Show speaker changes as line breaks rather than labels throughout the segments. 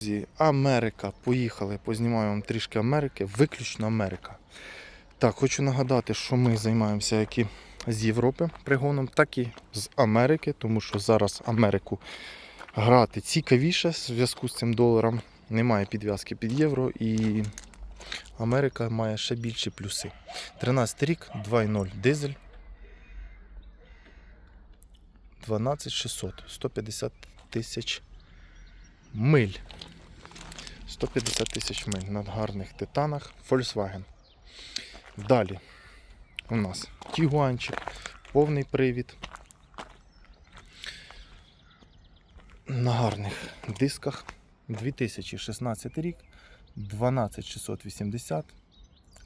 Друзі, Америка. Поїхали, познімаю вам трішки Америки, виключно Америка. Так, хочу нагадати, що ми займаємося як і з Європи пригоном, так і з Америки, тому що зараз Америку грати цікавіше в зв'язку з цим доларом. Немає підв'язки під євро і Америка має ще більші плюси. 13 рік, 2.0 дизель. 12600, 150 тисяч миль. 150 тисяч миль на гарних титанах Volkswagen. Далі у нас Тігуанчик, повний привід. На гарних дисках 2016 рік, 12680.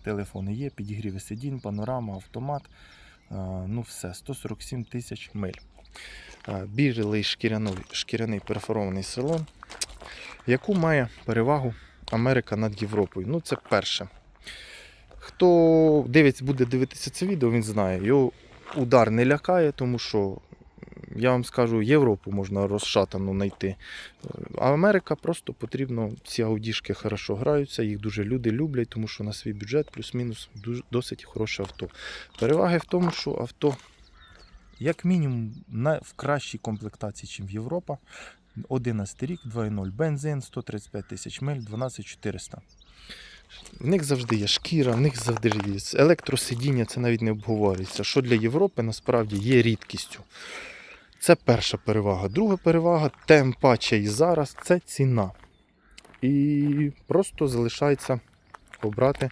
Телефони є, підігріви сидінь, панорама, автомат. Ну все, 147 тисяч миль. А, Білий шкіряний перфорований салон, яку має перевагу Америка над Європою. Ну, це перше. Хто дивиться, буде дивитися це відео, він знає, його удар не лякає, тому що я вам скажу, Європу можна розшатану знайти. А Америка просто потрібно, ці аудішки хорошо граються, їх дуже люди люблять, тому що на свій бюджет плюс-мінус досить хороше авто. Переваги в тому, що авто, як мінімум, в кращій комплектації, ніж Європа. 11 рік, 2.0 бензин, 135 тисяч миль, 12400. В них завжди є шкіра, в них завжди є електросидіння, це навіть не обговорюється. Що для Європи насправді є рідкістю. Це перша перевага. Друга перевага, тим паче і зараз, це ціна. І просто залишається обрати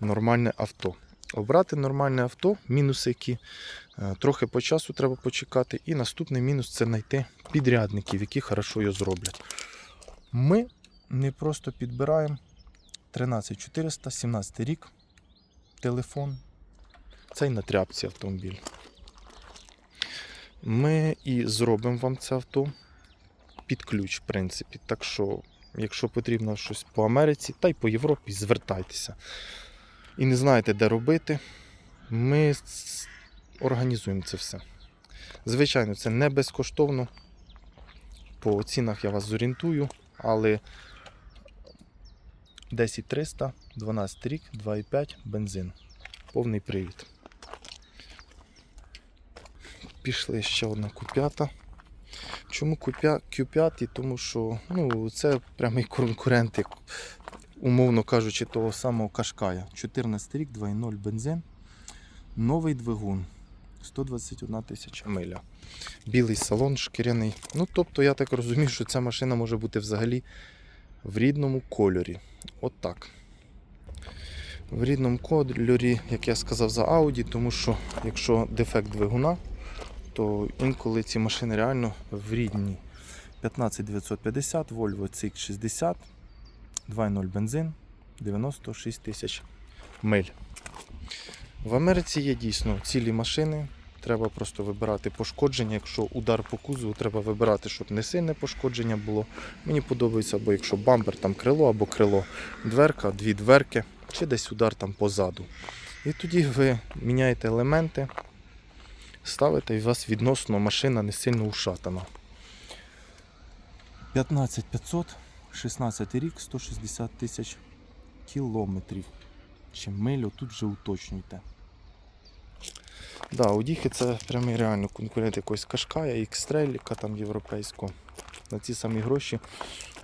нормальне авто. Обрати нормальне авто, мінуси які е, трохи по часу треба почекати. І наступний мінус це знайти підрядників, які хорошо його зроблять. Ми не просто підбираємо 13400, 17 рік, телефон. Цей на тряпці автомобіль. Ми і зробимо вам це авто під ключ, в принципі. Так що, якщо потрібно щось по Америці, та й по Європі, звертайтеся. І не знаєте, де робити, ми організуємо це все. Звичайно, це не безкоштовно. По цінах я вас зорієнтую, але 10300, 12 рік, 2,5 бензин. Повний привід. Пішли ще одна Q5. Чому Q5? Q5? Тому що ну, це прямий конкурент, умовно кажучи, того самого Кашкая. 14 рік, 2,0 бензин. Новий двигун. 121 тисяча миля. Білий салон шкіряний. Ну, тобто, я так розумію, що ця машина може бути взагалі в рідному кольорі. От так. В рідному кольорі, як я сказав, за Audi, тому що якщо дефект двигуна, то інколи ці машини реально в рідній. 15950, Volvo CX60, 2.0 бензин, 96 тисяч миль. В Америці є дійсно цілі машини. Треба просто вибирати пошкодження. Якщо удар по кузову, треба вибирати, щоб не сильне пошкодження було. Мені подобається, або якщо бампер, там крило або крило, дверка, дві дверки, чи десь удар там позаду. І тоді ви міняєте елементи, ставите, і у вас відносно машина не сильно ушатана. 15500, 16 рік, 160 тисяч кілометрів. Чи милю, тут вже уточнюйте. Да, Audi це прямий реально конкурент якогось Кашкая, X-Trail, там європейського. На ці самі гроші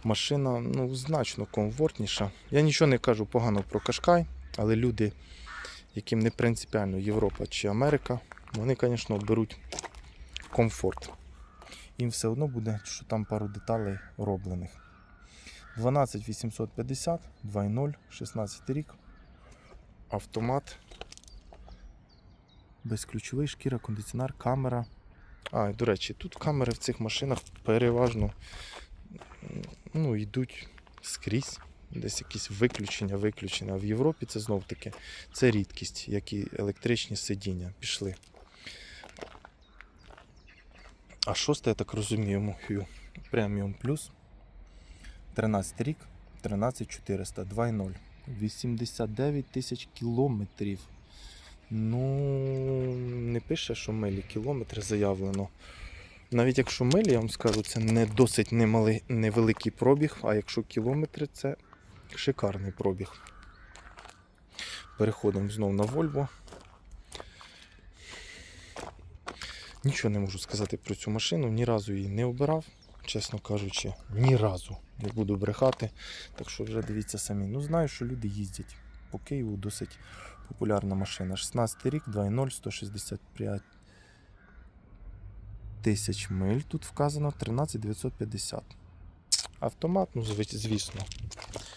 машина ну, значно комфортніша. Я нічого не кажу погано про Кашкай, але люди, яким не принципіально Європа чи Америка, вони, звісно, беруть комфорт. Їм все одно буде, що там пару деталей роблених. 12850, 2.0, 16 рік. Автомат. Безключовий шкіра, кондиціонер, камера. А, і, до речі, тут камери в цих машинах переважно ну, йдуть скрізь. Десь якісь виключення, виключення. В Європі це знов таки це рідкість, як і електричні сидіння. Пішли. А шосте, я так розумію, мою преміум плюс. 13 рік, 13400, 2.0. 89 тисяч кілометрів. Ну, не пише, що милі кілометри заявлено. Навіть якщо милі, я вам скажу, це не досить немалий, невеликий пробіг, а якщо кілометри, це шикарний пробіг. Переходимо знову на Volvo. Нічого не можу сказати про цю машину, ні разу її не обирав, чесно кажучи, ні разу не буду брехати. Так що вже дивіться самі. Ну, знаю, що люди їздять. По Києву досить популярна машина. 16 рік, 2.0, 165 тисяч миль. Тут вказано 13950. Автомат, ну, звісно,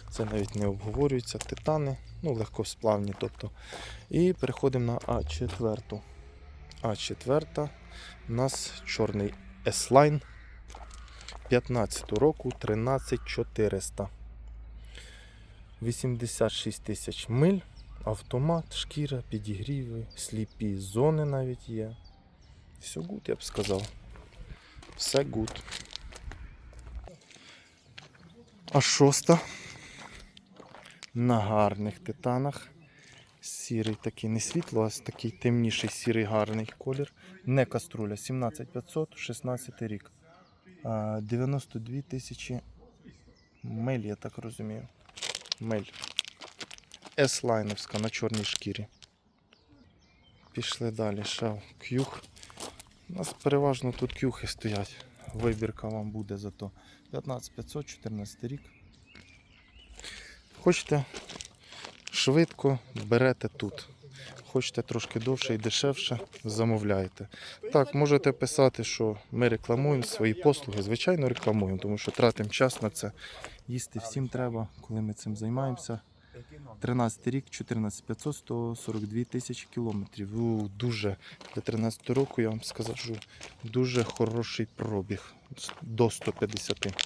це навіть не обговорюється. Титани, ну, легкосплавні. тобто. І переходимо на А4. А4 у нас чорний S-Line 15 року 13400. 86 тисяч миль, автомат, шкіра, підігріви, сліпі зони навіть є. Все гуд, я б сказав. Все гуд. А шоста на гарних титанах. Сірий такий не світло, а такий темніший сірий гарний колір. Не каструля 17500, 16 рік. А, 92 тисячі миль, я так розумію. Миль. S-лайновська на чорній шкірі. Пішли далі. Ще кюх. У нас переважно тут кюхи стоять. Вибірка вам буде зато 15500, 14 рік. Хочете швидко, берете тут. Хочете трошки довше і дешевше, замовляєте. Так, можете писати, що ми рекламуємо свої послуги. Звичайно, рекламуємо, тому що тратимо час на це. Їсти всім треба, коли ми цим займаємося. 13 рік, 14500, 142 тисячі кілометрів. У, Дуже для 13 року я вам скажу, дуже хороший пробіг до 150.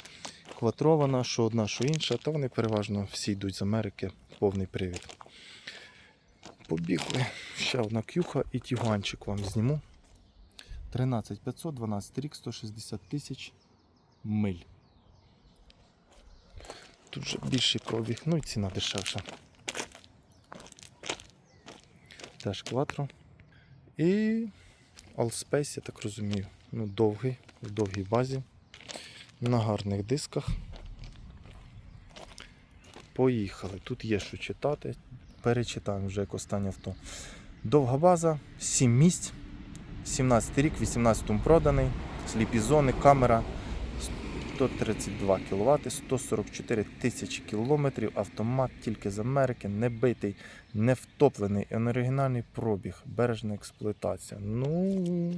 Кватрована, що одна, що інша, та вони переважно всі йдуть з Америки, повний привід. Побігли. Ще одна кюха і тігуанчик вам зніму. 13500, 12 рік, 160 тисяч миль. Тут вже більший пробіг, ну і ціна дешевша. Теж кватро. І Allspace, я так розумію, ну, довгий, в довгій базі, на гарних дисках. Поїхали. Тут є що читати. Перечитаємо вже як останнє авто. Довга база, 7 місць. 17 рік, 18 проданий. Сліпі зони, камера 132 кВт, 144 тисячі кілометрів. Автомат тільки з Америки, не битий, не втоплений, оригінальний пробіг, бережна експлуатація. Ну,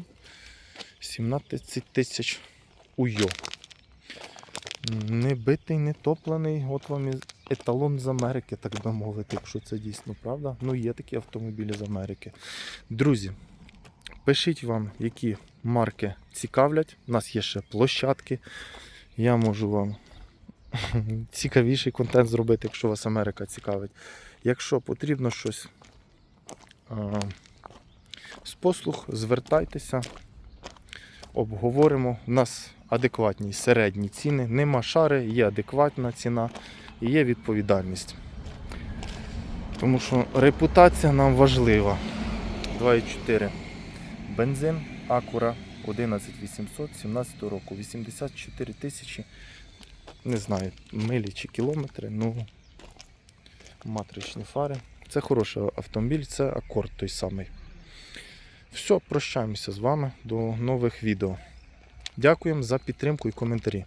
17 тисяч уйо. Не битий, не топлений. От вам і еталон з Америки, так би мовити, якщо це дійсно правда. Ну, є такі автомобілі з Америки. Друзі, пишіть вам, які марки цікавлять. У нас є ще площадки. Я можу вам цікавіший контент зробити, якщо вас Америка цікавить. Якщо потрібно щось а, з послуг, звертайтеся, обговоримо. У нас адекватні середні ціни. Нема шари, є адекватна ціна і є відповідальність. Тому що репутація нам важлива. 2,4 бензин, Акура 11800 17 року, 84 тисячі, не знаю, милі чи кілометри, ну матричні фари. Це хороший автомобіль, це акорд той самий. Все, прощаємося з вами до нових відео. Дякуємо за підтримку і коментарі.